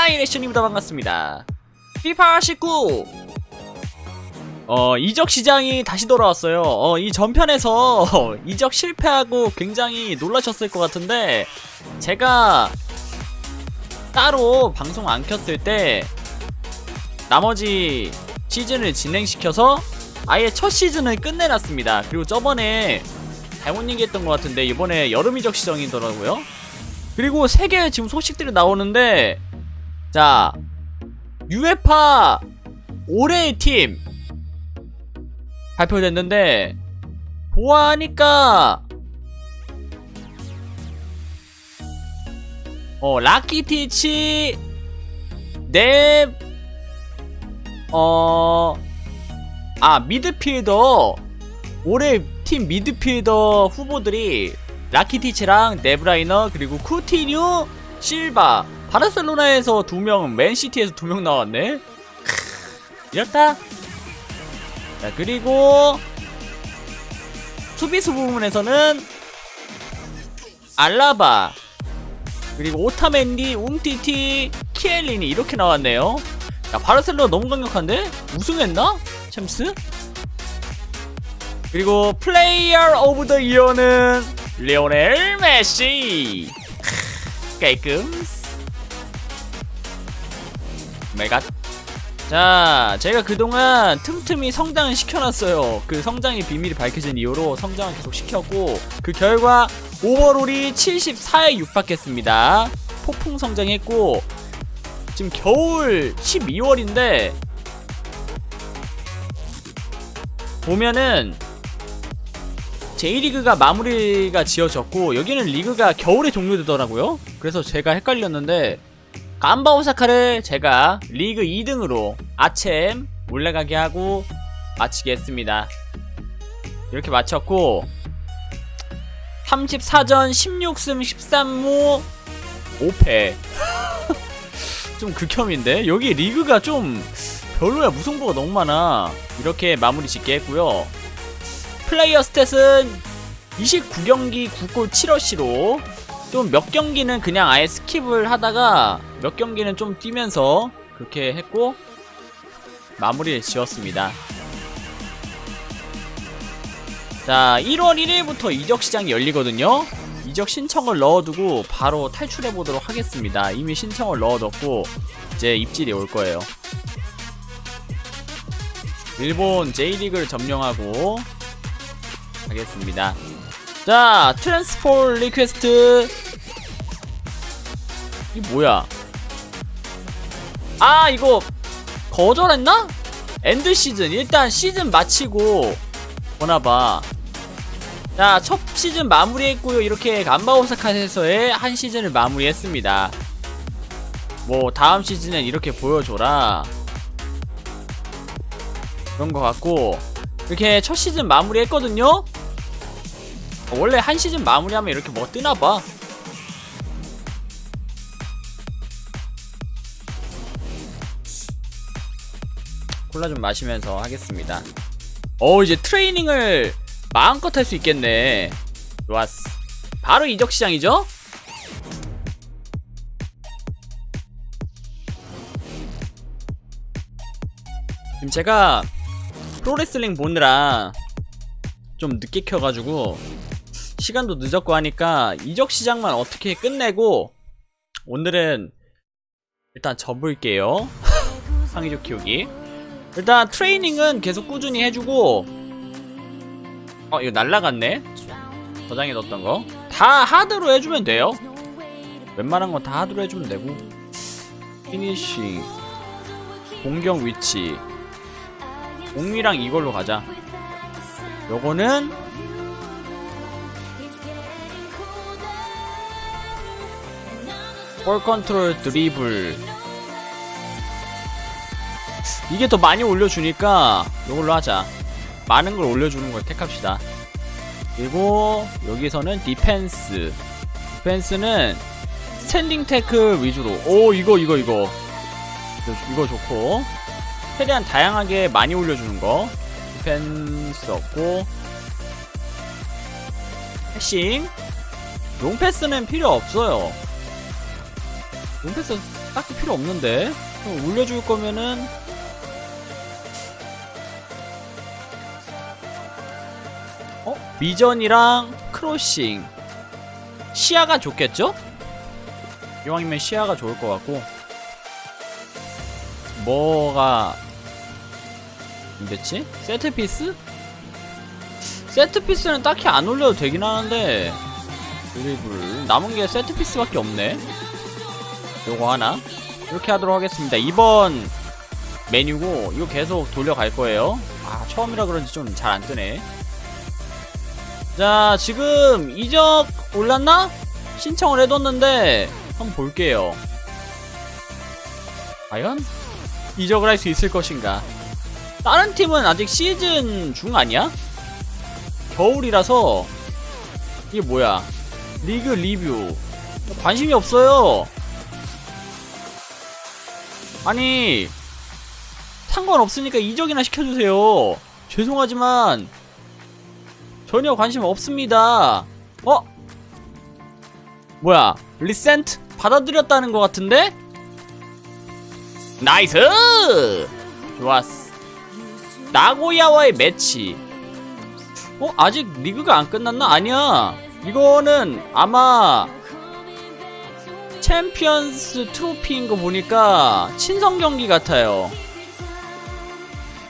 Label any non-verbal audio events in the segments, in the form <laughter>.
하이 레션입니다. 반갑습니다. 피파 19 어 이적 시장이 다시 돌아왔어요. 어, 이 전편에서 <laughs> 이적 실패하고 굉장히 놀라셨을 것 같은데 제가 따로 방송 안 켰을 때 나머지 시즌을 진행시켜서 아예 첫 시즌을 끝내놨습니다. 그리고 저번에 잘못 얘기했던 것 같은데 이번에 여름 이적 시장이더라고요. 그리고 세개 지금 소식들이 나오는데 자 유에파 올해의 팀 발표됐는데 보아하니까 어 라키티치 넵 어, 아, 미드필더, 올해 팀 미드필더 후보들이 라키티치랑 네브라이너, 그리고 쿠티뉴, 실바, 바르셀로나에서 두 명, 맨시티에서 두 명 나왔네? 크, 이렇다. 자, 그리고, 수비수 부분에서는, 알라바, 그리고 오타멘디, 웅티티, 키엘린이 이렇게 나왔네요. 야 바르셀로나 너무 강력한데? 우승했나? 챔스? 그리고 플레이어 오브 더 이어는 리오넬 메시 깔끔 메갓 자 제가 그동안 틈틈이 성장을 시켜놨어요. 그 성장의 비밀이 밝혀진 이후로 성장을 계속 시켰고 그 결과 오버롤이 74에 육박했습니다. 폭풍 성장했고 지금 겨울 12월인데 보면은 J리그가 마무리가 지어졌고 여기는 리그가 겨울에 종료되더라고요. 그래서 제가 헷갈렸는데 감바 오사카를 제가 리그 2등으로 아챔 올라가게 하고 마치겠습니다. 이렇게 마쳤고 34전 16승 13무 5패. 좀 극혐인데? 여기 리그가 좀 별로야. 무승부가 너무 많아. 이렇게 마무리 짓게 했고요. 플레이어 스탯은 29경기 9골 7어시로 좀 몇 경기는 그냥 아예 스킵을 하다가 몇 경기는 좀 뛰면서 그렇게 했고 마무리를 지었습니다 자 1월 1일부터 이적 시장이 열리거든요 이적 신청을 넣어두고 바로 탈출해 보도록 하겠습니다. 이미 신청을 넣어뒀고 이제 입질이 올 거예요. 일본 J리그를 점령하고 가겠습니다. 자, 트랜스폴 리퀘스트 이 뭐야? 아, 이거 거절했나? 엔드 시즌 일단 시즌 마치고 보나봐. 자, 첫 시즌 마무리했고요. 이렇게 간바 오사카에서의 한 시즌을 마무리했습니다. 뭐 다음 시즌엔 이렇게 보여줘라. 그런 것 같고 이렇게 첫 시즌 마무리했거든요. 원래 한 시즌 마무리하면 이렇게 뭐 뜨나봐. 콜라 좀 마시면서 하겠습니다. 어 이제 트레이닝을 마음껏 할 수 있겠네. 좋았어. 바로 이적 시장이죠? 지금 제가 프로레슬링 보느라 좀 늦게 켜가지고 시간도 늦었고 하니까 이적 시장만 어떻게 끝내고 오늘은 일단 접을게요. <laughs> 상의적 키우기. 일단 트레이닝은 계속 꾸준히 해주고 어 이거 날라갔네? 저장해 뒀던 거 다 하드로 해주면 돼요. 웬만한 건 다 하드로 해주면 되고. 피니쉬 공격 위치 공미랑 이걸로 가자. 요거는 볼 컨트롤 드리블 이게 더 많이 올려주니까 이걸로 하자. 많은 걸 올려주는 걸 택합시다. 그리고 여기서는 디펜스. 디펜스는 스탠딩 태클 위주로. 오 이거 이거 이거. 이거, 좋고. 최대한 다양하게 많이 올려주는 거. 디펜스 없고. 패싱. 롱패스는 필요 없어요. 롱패스 딱히 필요 없는데. 올려줄 거면은 미전이랑 크로싱. 시야가 좋겠죠? 이왕이면 시야가 좋을 것 같고. 뭐가 됐지? 세트피스? 세트피스는 딱히 안 올려도 되긴 하는데 드리블. 남은 게 세트피스밖에 없네. 요거 하나. 이렇게 하도록 하겠습니다. 2번 메뉴고 이거 계속 돌려갈 거예요. 아 처음이라 그런지 좀 잘 안 뜨네 자 지금 이적 올랐나? 신청을 해뒀는데 한번 볼게요. 과연 이적을 할 수 있을 것인가? 다른 팀은 아직 시즌 중 아니야? 겨울이라서. 이게 뭐야? 리그 리뷰. 관심이 없어요. 아니 상관없으니까 이적이나 시켜주세요. 죄송하지만 전혀 관심 없습니다 어? 뭐야 리센트 받아들였다는 것 같은데? 나이스! 좋았어 나고야와의 매치 어? 아직 리그가 안 끝났나? 아니야 이거는 아마 챔피언스 트로피인 거 보니까 친선 경기 같아요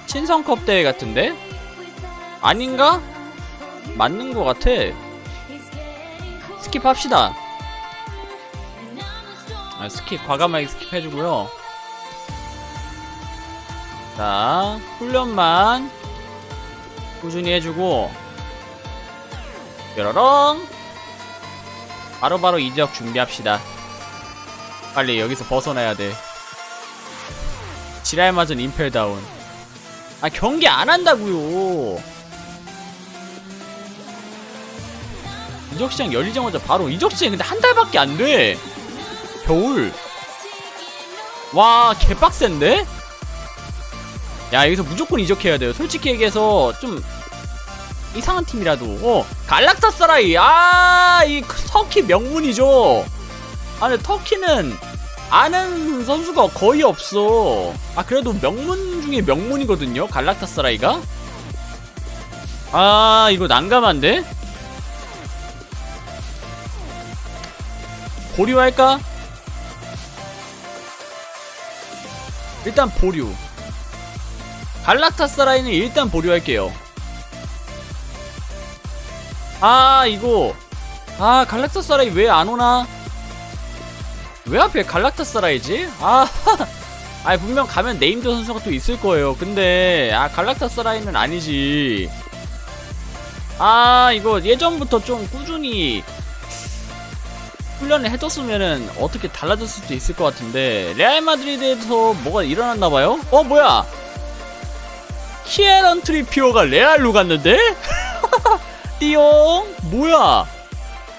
친선컵 대회 같은데? 아닌가? 맞는 거 같아. 스킵합시다. 아, 스킵 과감하게 스킵해주고요. 자 훈련만 꾸준히 해주고. 뾰로롱. 바로바로 이적 준비합시다. 빨리 여기서 벗어나야 돼. 지랄 맞은 임펠다운. 아 경기 안 한다고요 이적 시장 열리자마자 바로 이적 시장 근데 한 달밖에 안 돼. 겨울. 와 개빡센데? 야 여기서 무조건 이적해야 돼요. 솔직히 얘기해서 좀 이상한 팀이라도. 어 갈락타사라이. 아이 터키 명문이죠. 아 근데 터키는 아는 선수가 거의 없어. 아 그래도 명문 중에 명문이거든요 갈락타사라이가. 아 이거 난감한데 보류 할까? 일단 보류. 갈락타사라이는 일단 보류할게요. 아 이거. 아 갈락타사라이 왜 안 오나? 왜 하필 갈락타사라이지? 아 <laughs> 아 분명 가면 네임드 선수가 또 있을 거예요. 근데 아 갈락타사라이는 아니지. 아 이거 예전부터 좀 꾸준히 훈련을 해뒀으면은 어떻게 달라졌을 수도 있을 것 같은데 레알 마드리드에서 뭐가 일어났나 봐요 어 뭐야 키에런 트리피오가 레알로 갔는데 <laughs> 띠용 뭐야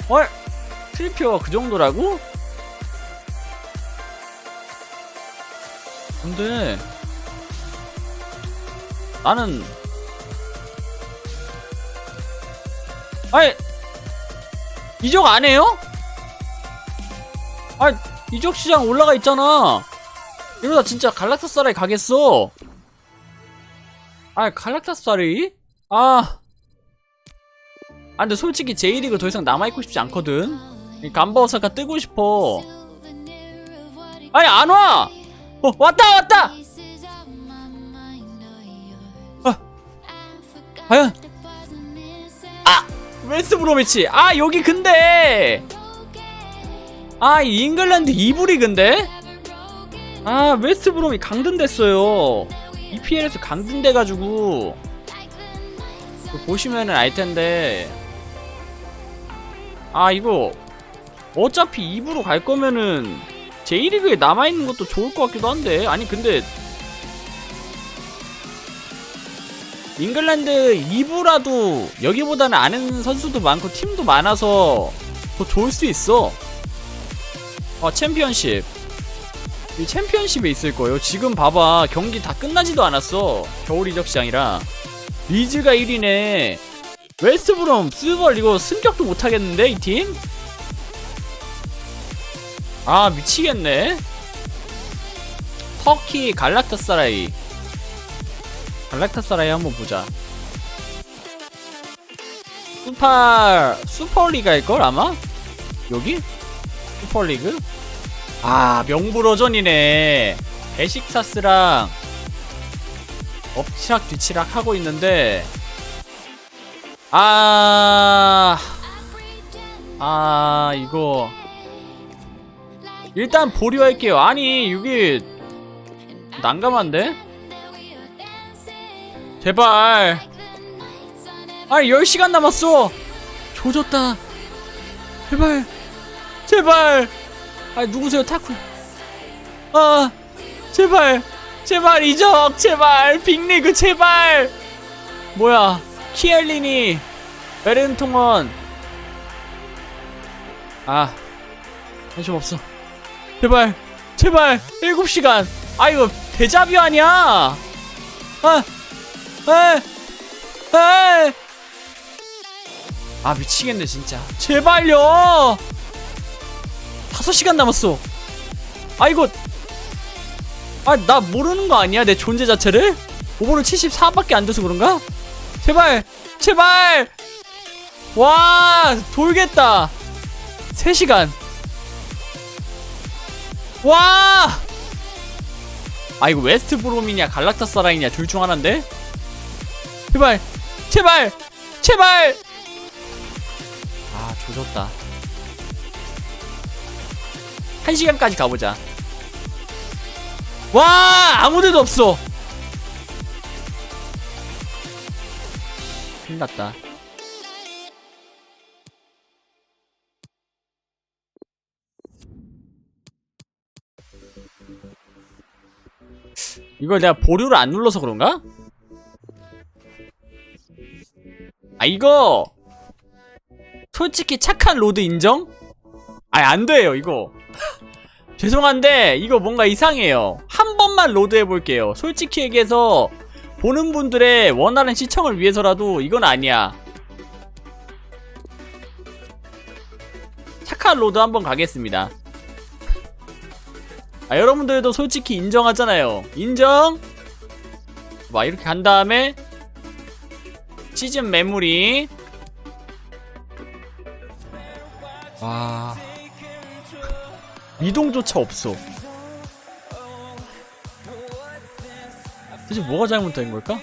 헐 트리피오가 그 정도라고? 근데 나는 아이 이적 안 해요? 아 이적 시장 올라가 있잖아. 이러다 진짜 갈락타사라이 가겠어? 아 갈락타사라이? 아. 아 근데 솔직히 J리그 더 이상 남아있고 싶지 않거든. 이 감바오사카 뜨고 싶어. 아니 안와! 어 왔다 왔다! 아 과연? 아! 웨스트 브로미치? 아 여기 근데 아이 잉글랜드 이불이 근데? 아 웨스트 브롬이 강등됐어요. EPL에서 강등돼가지고. 보시면은 알텐데. 아 이거 어차피 2부로 갈 거면은 J리그에 남아있는 것도 좋을 것 같기도 한데. 아니 근데 잉글랜드 2부라도 여기보다는 아는 선수도 많고 팀도 많아서 더 좋을 수 있어 아 챔피언십. 이 챔피언십에 있을 거예요. 지금 봐봐. 경기 다 끝나지도 않았어. 겨울 이적 시장이라. 리즈가 1위네. 웨스트브롬 스벌 이거 승격도 못하겠는데 이 팀? 아 미치겠네. 터키 갈라타사라이. 갈라타사라이 한번 보자. 슈퍼 슈퍼리가일걸 아마? 여기? 슈퍼리그? 아 명불허전이네. 베식사스랑 엎치락 뒤치락 하고 있는데. 아... 아 이거. 일단 보류할게요. 아니 이게 난감한데? 제발. 아니 10시간 남았어. 조졌다. 제발 제발. 아 누구세요? 타쿠. 아 제발. 제발 이적. 제발. 빅리그 제발. 뭐야? 키엘리니 베렌통원. 아 관심 없어. 제발. 제발. 7시간. 아 이거 데자뷰 아니야? 아 아, 아, 아 미치겠네 진짜. 제발요 5시간 남았어 아 이거 아 나 모르는 거 아니야 내 존재 자체를? 오버를 74밖에 안 돼서 그런가? 제발 제발 와 돌겠다 3시간 와! 아 이거 웨스트 브롬이냐 갈락타사라이냐 둘 중 하나인데? 제발 제발 제발 아 조졌다 1시간까지 가보자. 와 아무데도 없어. 큰일났다. 이걸 내가 보류를 안 눌러서 그런가? 아 이거! 솔직히 착한 로드 인정? 아니 안 돼요 이거 죄송한데 이거 뭔가 이상해요. 한 번만 로드 해볼게요. 솔직히 얘기해서 보는 분들의 원하는 시청을 위해서라도 이건 아니야. 착한 로드 한번 가겠습니다. 아 여러분들도 솔직히 인정하잖아요. 인정? 막 이렇게 간 다음에 시즌 메모리. 와 이동조차 없어. 대체 뭐가 잘못된 걸까?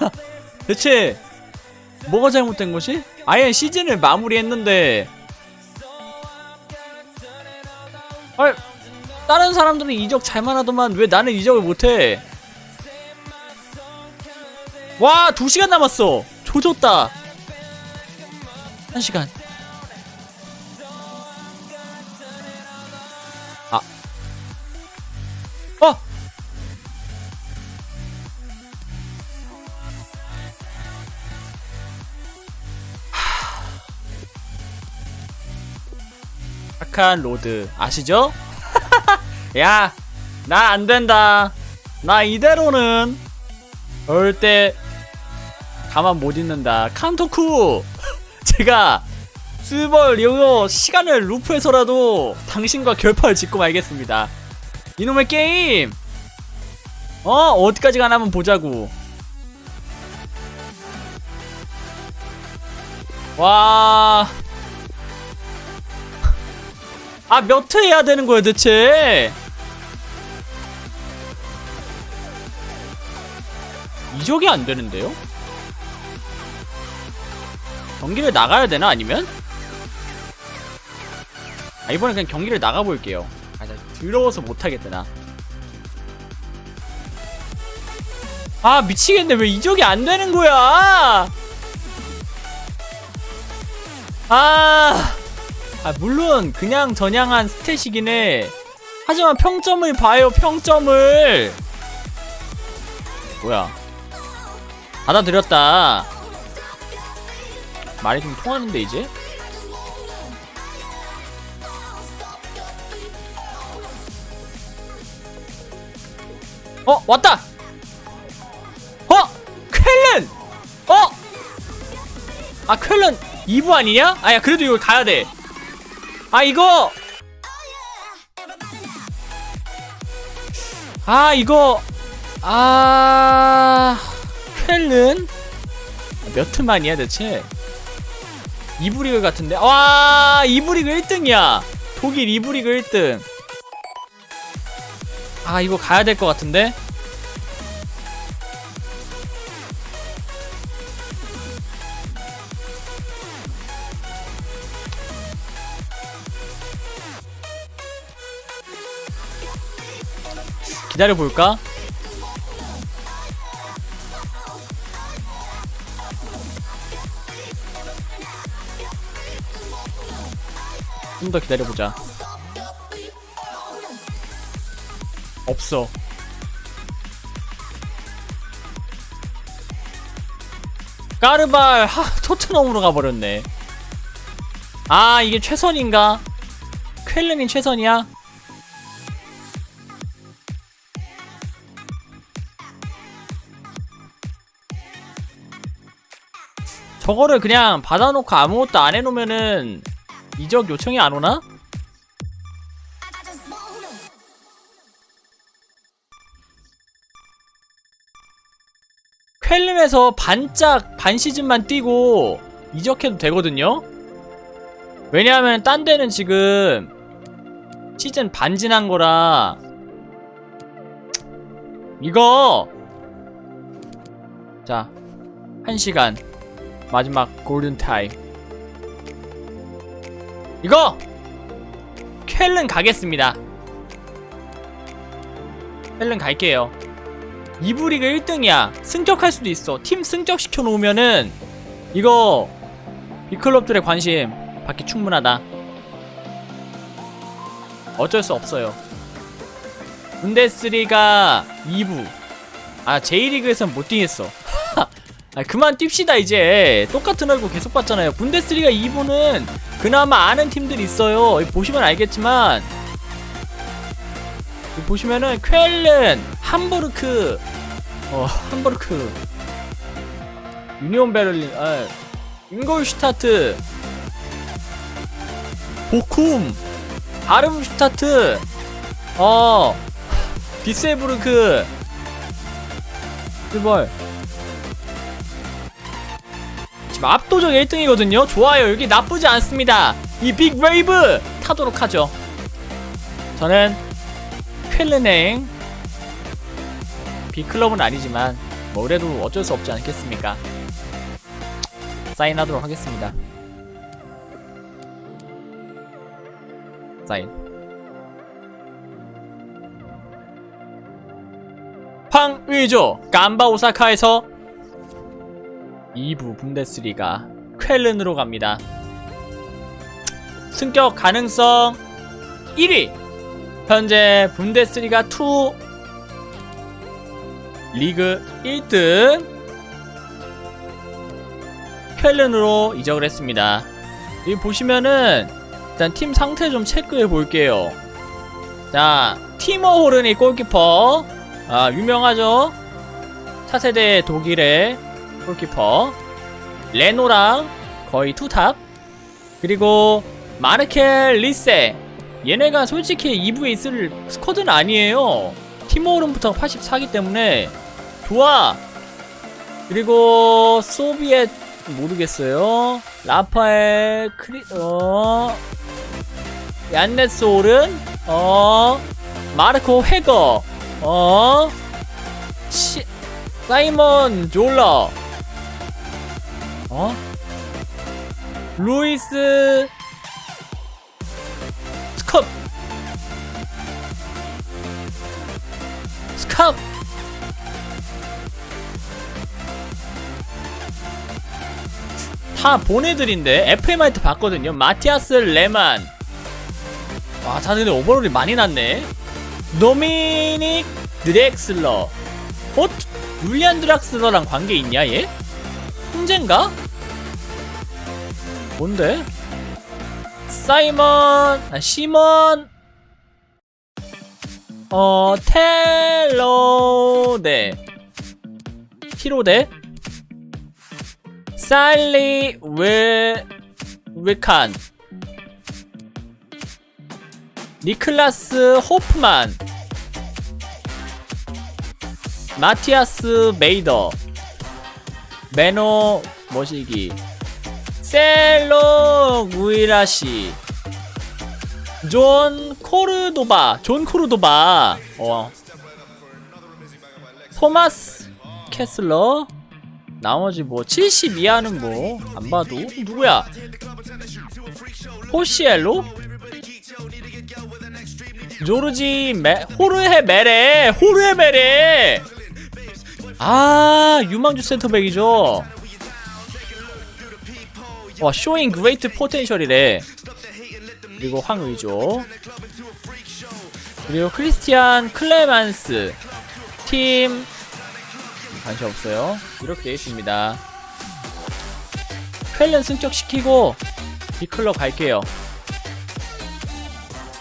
<laughs> 대체 뭐가 잘못된 것이? 아예 시즌을 마무리했는데. 아 다른 사람들은 이적 잘만 하더만 왜 나는 이적을 못해? 와 2시간 남았어. 조졌다. 1시간 착한 로드 아시죠? <laughs> 야, 나 안 된다. 나 이대로는 절대 가만 못 있는다. 칸토쿠, <laughs> 제가 스벌 이거 시간을 루프해서라도 당신과 결판을 짓고 말겠습니다. 이놈의 게임, 어 어디까지 가나 한번 보자고. 와. 아, 몇 회 해야 되는 거야, 대체? 이적이 안 되는데요? 경기를 나가야 되나, 아니면? 아, 이번엔 그냥 경기를 나가볼게요. 아, 나 더러워서 못하겠다, 나. 아, 미치겠네. 왜 이적이 안 되는 거야? 아. 아 물론 그냥 전향한 스탯이긴 해. 하지만 평점을 봐요 평점을. 뭐야? 받아들였다. 말이 좀 통하는데 이제? 어 왔다! 어 쾰른! 어! 아 쾰른 2부 아니냐? 아야 그래도 이거 가야돼 아 이거! 아 이거! 아 쾰른 몇 트만이야 대체? 이브리그 같은데? 와 이브리그 1등이야! 독일 이브리그 1등. 아 이거 가야 될 것 같은데 기다려 볼까? 좀 더 기다려 보자. 없어. 까르발 하 토트넘으로 가버렸네. 아 이게 최선인가? 쾰른이 최선이야? 저거를 그냥 받아놓고 아무것도 안 해놓으면은 이적 요청이 안 오나? 쾰른에서 반짝 반 시즌만 뛰고 이적해도 되거든요? 왜냐하면 딴 데는 지금 시즌 반 지난 거라 이거 자 1시간 마지막 골든 타임. 이거 쾰른 가겠습니다. 쾰른 갈게요. 이브리그 1등이야. 승격할 수도 있어. 팀 승격시켜 놓으면은 이거 이 클럽들의 관심 받기 충분하다. 어쩔 수 없어요. 분데스리가 2부. 아 J리그에선 못 뛰겠어 아, 그만 뜁시다 이제. 똑같은 얼굴 계속 봤잖아요. 분데스리가 2부는 그나마 아는 팀들이 있어요. 보시면 알겠지만. 보시면은 쾰른 함부르크 어 함부르크. 유니온 베를린 아 잉골슈타트. 보쿰 아름슈타트. 어 비세부르크. 스벌 지금 압도적 1등이거든요. 좋아요. 여기 나쁘지 않습니다. 이 빅 웨이브 타도록 하죠. 저는 ���르냉 빅클럽은 아니지만 뭐 그래도 어쩔 수 없지 않겠습니까? 사인하도록 하겠습니다. 사인. 황의조 감바 오사카에서 2부 분데스리가 쾰른으로 갑니다. 승격 가능성 1위. 현재 분데스리가 2 리그 1등 쾰른으로 이적을 했습니다. 여기 보시면은 일단 팀 상태 좀 체크해 볼게요. 자, 티머 호른이 골키퍼. 아, 유명하죠? 차세대 독일의 골키퍼 레노랑 거의 투탑. 그리고 마르켈 리세. 얘네가 솔직히 2부에 있을 스쿼드는 아니에요. 팀오름부터 84기 때문에. 좋아. 그리고 소비엣 모르겠어요. 라파엘 크리 어. 얀네스 오른 어. 마르코 헤거 어. 시, 사이먼 졸러 어? 루이스 스컵 스컵 다 보내드린데 FM한테 봤거든요 마티아스 레만 와 근데 오버롤이 많이 났네 도미닉 드렉슬러 어? 율리안 드락슬러랑 관계 있냐 얘? 형제인가? 뭔데? 사이먼 아 시먼. 어 텔로데 히로데? 살리 웨 웨칸. 니클라스 호프만. 마티아스 메이더 메노 머시기? 셀로 구이라시. 존 코르도바. 존 코르도바. 어. 토마스 캐슬러. 나머지 뭐 70 이하는 뭐 안 봐도 누구야? 호시엘로? 조르지 메 호르헤 메레 호르헤 메레 아 유망주 센터백이죠. 와 쇼잉 그레이트 포텐셜이래. 그리고 황의죠 그리고 크리스티안 클레만스. 팀. 관심 없어요. 이렇게 되어 있습니다. 펠렌 승격시키고 B클럽 갈게요.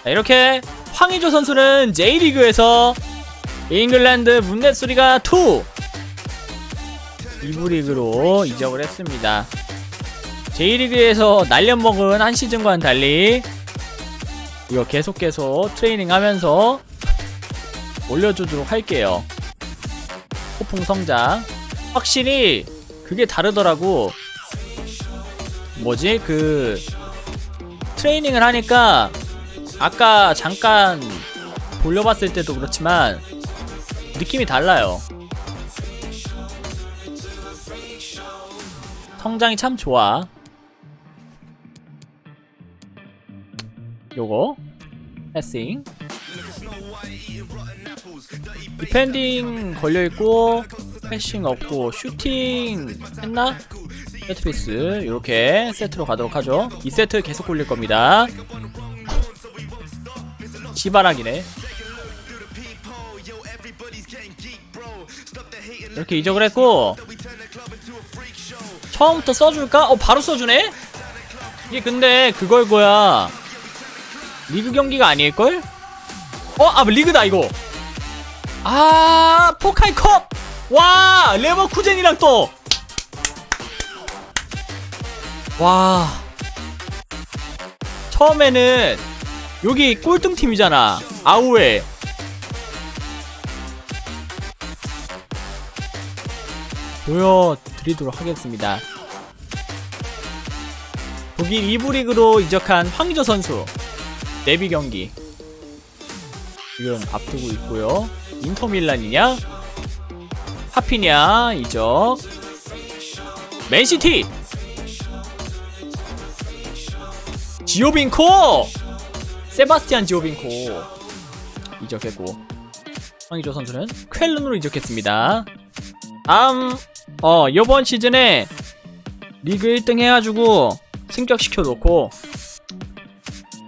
자, 이렇게 황의조 선수는 J리그에서 잉글랜드 문데스리가 2 2부 리그로 이적을 했습니다. J리그에서 날려먹은 한 시즌과는 달리 이거 계속 계속 트레이닝 하면서 올려주도록 할게요. 폭풍 성장. 확실히 그게 다르더라고. 뭐지? 그 트레이닝을 하니까 아까 잠깐 돌려봤을 때도 그렇지만 느낌이 달라요. 성장이 참 좋아. 요거. 패싱 디펜딩 걸려있고 패싱 없고 슈팅 했나? 세트피스 이렇게 세트로 가도록 하죠. 이 세트 계속 굴릴 겁니다. 시바락이네. 이렇게 이적을 했고 처음부터 써줄까? 어 바로 써주네? 이게 근데 그걸 거야 리그 경기가 아닐걸? 어? 아 리그다 이거 아 포칼컵 와 레버쿠젠이랑 또 와 처음에는 여기 꼴등팀이잖아 아우에 보여드리도록 하겠습니다. 독일 2부 리그로 이적한 황의조 선수. 데뷔 경기. 지금 앞두고 있고요. 인터밀란이냐? 하피냐 이적. 맨시티! 지오빈코! 세바스티안 지오빈코. 이적했고. 황의조 선수는 쾰른으로 이적했습니다 다음 어 이번 시즌에 리그 1등 해가지고 승격시켜 놓고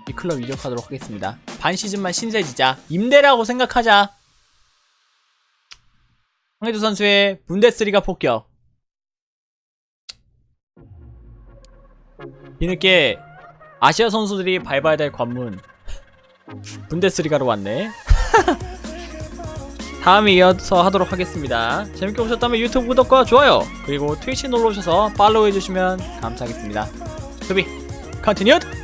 이 클럽 이적하도록 하겠습니다. 반 시즌만 신세지자. 임대라고 생각하자. 황의조 선수의 분데스리가 폭격. 뒤늦게 아시아 선수들이 밟아야 될 관문. 분데스리가로 왔네 <laughs> 다음에 이어서 하도록 하겠습니다. 재밌게 보셨다면 유튜브 구독과 좋아요 그리고 트위치 놀러오셔서 팔로우 해주시면 감사하겠습니다. 투비 컨티뉴드